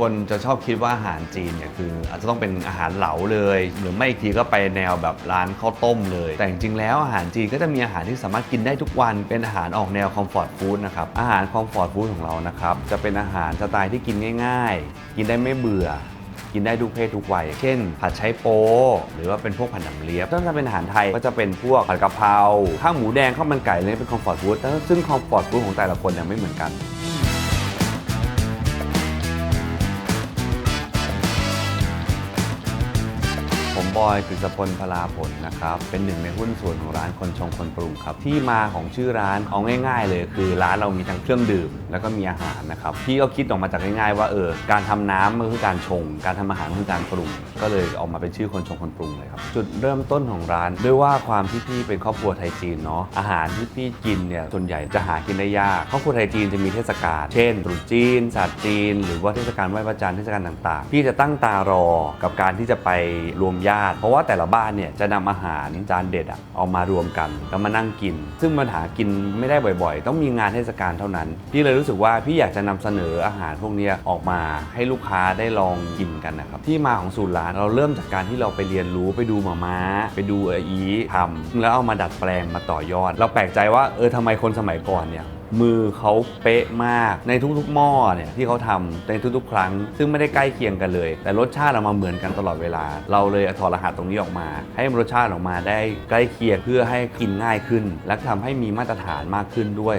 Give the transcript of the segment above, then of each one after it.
คนจะชอบคิดว่าอาหารจีนเนี่ยคือ อาจจะต้องเป็นอาหารเหลาเลย หรือไม่อีกทีก็ไปแนวแบบร้านข้าวต้มเลย แต่จริงๆแล้วอาหารจีนก็จะมีอาหารที่สามารถกินได้ทุกวันเป็นอาหารออกแนวคอมฟอร์ตฟู้ดนะครับอาหารคอมฟอร์ตฟู้ดของเรานะครับจะเป็นอาหารสไตล์ที่กินง่าย ๆ กินได้ไม่เบื่อกินได้ทุกเพศทุกวัย เช่น ผัดไชโป๊หรือว่าเป็นพวกผัดหนำเลียบ ถ้าจะเป็นอาหารไทยก็จะเป็นพวกผัดกะเพรา ข้าวหมูแดงข้าวมันไก่เลยเป็นคอมฟอร์ตฟู้ดซึ่งคอมฟอร์ตฟู้ดของแต่ละคนเนี่ยไม่เหมือนกัน อยกฤษพลพลาผลนะครับ เป็นหนึ่งในหุ้นส่วนของร้านคนชงคนปรุงครับ ที่มาของชื่อร้านเอาง่าย ๆ เลยคือร้านเรามีทั้งเครื่องดื่ม แล้วก็มีอาหารนะครับ พี่ก็คิดออกมาจากง่ายๆ ว่าเออการทำน้ำมันคือการชง การทำอาหารคือการปรุง ก็เลยออกมาเป็นชื่อคนชงคนปรุงเลยครับ จุดเริ่มต้นของร้าน ด้วยว่าความที่พี่เป็นครอบครัวไทยจีนเนาะ อาหารที่พี่กินเนี่ยส่วนใหญ่จะหากินได้ยาก ครอบครัวไทยจีนจะมีเทศกาล เช่นตรุษจีนศาสตร์จีน หรือว่าเทศกาลไหว้พระจันทร์ เทศกาลต่างๆ พี่จะตั้งตารอกับการที่จะไปรวมญาติเพราะว่าแต่ละบ้านเนี่ยจะนำอาหารจานเด็ดอะเอามารวมกันแล้วมานั่งกิน ซึ่งมันหากินไม่ได้บ่อยๆ ต้องมีงานเทศกาลเท่านั้น พี่เลยรู้สึกว่าพี่อยากจะนำเสนออาหารพวกเนี้ยออกมาให้ลูกค้าได้ลองกินกันนะครับที่มาของสูตรร้านเราเริ่มจากการที่เราไปเรียนรู้ไปดูหมาม้า ไปดูเออีทำแล้วเอามาดัดแปลงมาต่อยอด เราแปลกใจว่าเออทำไมคนสมัยก่อนเนี่ย มือเขาเป๊ะมากในทุกๆหม้อเนี่ยที่เขาทำในทุกๆ ครั้ง ซึ่งไม่ได้ใกล้เคียงกันเลย แต่รสชาติออกมาเหมือนกันตลอดเวลา เราเลยถอดรหัสตรงนี้ออกมา ให้รสชาติออกมาได้ใกล้เคียงเพื่อให้กินง่ายขึ้น และทำให้มีมาตรฐานมากขึ้นด้วย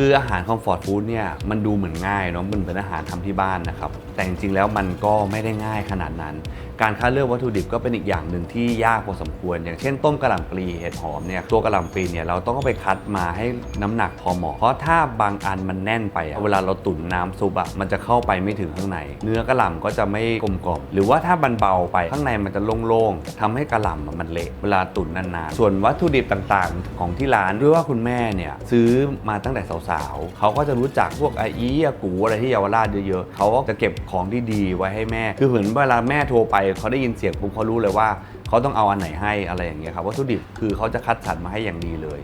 คืออาหารคอมฟอร์ตฟู้ดเนี่ยมันดูเหมือนง่ายเนาะมันเป็นอาหารทำที่บ้านนะครับ แต่จริงๆแล้วมันก็ไม่ได้ง่ายขนาดนั้น การคัดเลือกวัตถุดิบก็เป็นอีกอย่างหนึ่งที่ยากพอสมควร อย่างเช่นต้มกระหล่ำปลีเห็ดหอมเนี่ยตัวกระหล่ำปลีเนี่ยเราต้องไปคัดมาให้น้ำหนักพอเหมาะเพราะถ้าบางอันมันแน่นไปอะเวลาเราตุ๋นน้ำซุปอะมันจะเข้าไปไม่ถึงข้างใน เนื้อกระหล่ำก็จะไม่กลมกล่อมหรือว่าถ้ามันเบาไปข้างในมันจะโล่งๆทำให้กระหล่ำมันเละเวลาตุ๋นนานๆส่วนวัตถุดิบต่างๆ ของที่ร้านด้วยว่าคุณแม่เนี่ยซื้อมาตั้งแต่สาวๆเขาก็จะรู้จักพวกไออีอากูอะไรที่เยาวราชเยอะๆเขาก็จะเก็บของที่ดีไว้ให้แม่ คือเหมือนเวลาแม่โทรไปเขาได้ยินเสียงปุ๊บเขารู้เลยว่าเขาต้องเอาอันไหนให้อะไรอย่างเงี้ยครับวัตถุดิบคือเขาจะคัดสรรมาให้อย่างดีเลย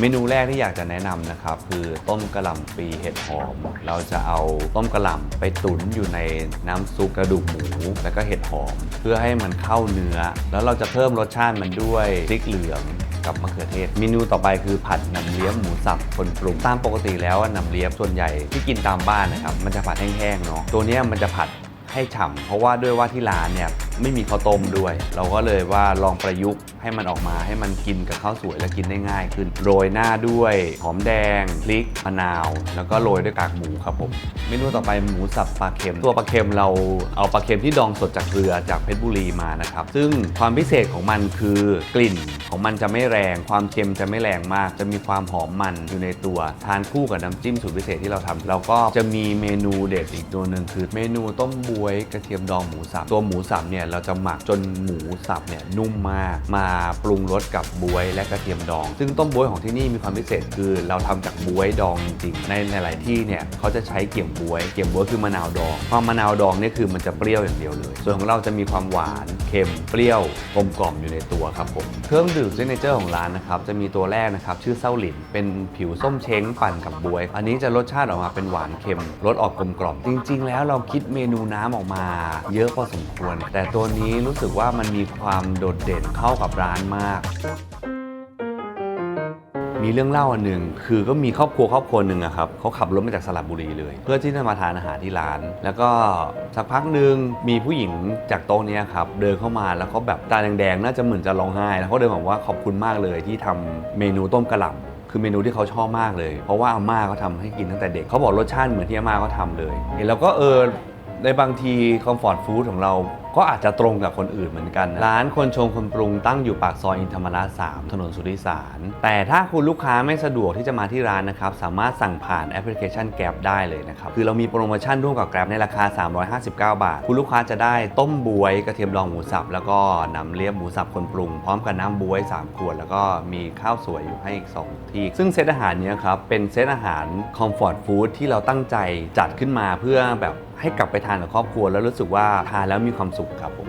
เมนูแรกที่อยากจะแนะนำนะครับ คือต้มกระหล่ำปีเห็ดหอม เราจะเอาต้มกระหล่ำไปตุ๋นอยู่ในน้ำซุปกระดูกหมู แล้วก็เห็ดหอม เพื่อให้มันเข้าเนื้อ แล้วเราจะเพิ่มรสชาติมันด้วยพริกเหลือง กับมะเขือเทศ เมนูต่อไปคือผัดน้ำเลี้ยงหมูสับคนปรุงตามปกติแล้วน้ำเลี้ยงส่วนใหญ่ที่กินตามบ้านนะครับมันจะผัดแห้งๆเนาะตัวนี้มันจะผัด ให้ฉ่ำเพราะว่าด้วยว่าที่ร้านเนี่ยไม่มีข้าวต้มด้วย เราก็เลยว่าลองประยุกต์ให้มันออกมาให้มันกินกับข้าวสวยและกินได้ง่ายขึ้น โรยหน้าด้วยหอมแดงพริกมะนาว แล้วก็โรยด้วยกากหมูครับผมเมนูต่อไปหมูสับปลาเค็ม ตัวปลาเค็มเราเอาปลาเค็มที่ดองสดจากเรือจากเพชรบุรีมานะครับ ซึ่งความพิเศษของมันคือกลิ่นของมันจะไม่แรง ความเค็มจะไม่แรงมาก จะมีความหอมมันอยู่ในตัว ทานคู่กับน้ำจิ้มสูตรพิเศษที่เราทำแล้วก็จะมีเมนูเด็ดอีกตัวหนึ่งคือเมนูต้มบวยกระเทียมดองหมูสับตัวหมูสับเนี่ยเราจะหมักจนหมูสับเนี่ยนุ่มมากมาปรุงรสกับบวยและกระเทียมดอง ซึ่งต้มบวยของที่นี่มีความพิเศษคือเราทำจากบวยดองจริงๆในหลาย ๆ ที่เนี่ยเขาจะใช้เกี่ยมบวย เกี่ยมบวยคือมะนาวดองความมะนาวดองเนี่ยคือมันจะเปรี้ยวอย่างเดียวเลย ส่วนของเราจะมีความหวาน ค็มเปรี้ยวกลมกล่อมอยู่ในตัวครับผมเครื่องดื่มซิกเนเจอร์ของร้านนะครับจะมีตัวแรกนะครับชื่อเส้าหลินเป็นผิวส้มเช้งปั่นกับบวย อันนี้จะรสชาติออกมาเป็นหวานเค็มรสออกกลมกล่อมจริง ๆ แล้วเราคิดเมนูน้ำออกมา เยอะพอสมควร แต่ตัวนี้รู้สึกว่ามันมีความโดดเด่นเข้ากับร้านมาก มีเรื่องเล่าอันหนึ่งคือก็มีครอบครัวครอบครัวหนึ่งอะครับเขาขับรถมาจากสระบุรีเลย เพื่อที่จะมาทานอาหารที่ร้าน แล้วก็สักพักหนึ่งมีผู้หญิงจากโต๊ะนี้ครับเดินเข้ามาแล้วเขาแบบตาแดงๆน่าจะเหมือนจะร้องไห้ แล้วเขาเดินบอกว่าขอบคุณมากเลยที่ทำเมนูต้มกระหล่ำคือเมนูที่เขาชอบมากเลย เพราะว่าอาม่าเขาทำให้กินตั้งแต่เด็กเขาบอกรสชาติเหมือนที่อาม่าเขาทำเลยเห็นแล้วก็เออ ในบางทีคอมฟอร์ตฟู้ดของเราก็อาจจะตรงกับคนอื่นเหมือนกัน ร้านคนชงคนปรุงตั้งอยู่ปากซอยอินธรรมราช3ถนนสุริสาร แต่ถ้าคุณลูกค้าไม่สะดวกที่จะมาที่ร้านนะครับ สามารถสั่งผ่านแอปพลิเคชัน Grab ได้เลยนะครับ คือเรามีโปรโมชั่นร่วมกับ Grab ในราคา 359 บาท คุณลูกค้าจะได้ต้มบวยกระเทียมดองหมูสับ แล้วก็น้ำเลียบหมูสับคนปรุง พร้อมกับน้ำบวย 3 ขวด แล้วก็มีข้าวสวยอยู่ให้อีก 2 ที่ ซึ่งเซตอาหารนี้ครับเป็นเซตอาหารคอมฟอร์ตฟู้ดที่เราตั้งใจจัดขึ้นมาเพื่อแบบ ให้กลับไปทานกับครอบครัวแล้วรู้สึกว่าทานแล้วมีความสุขครับผม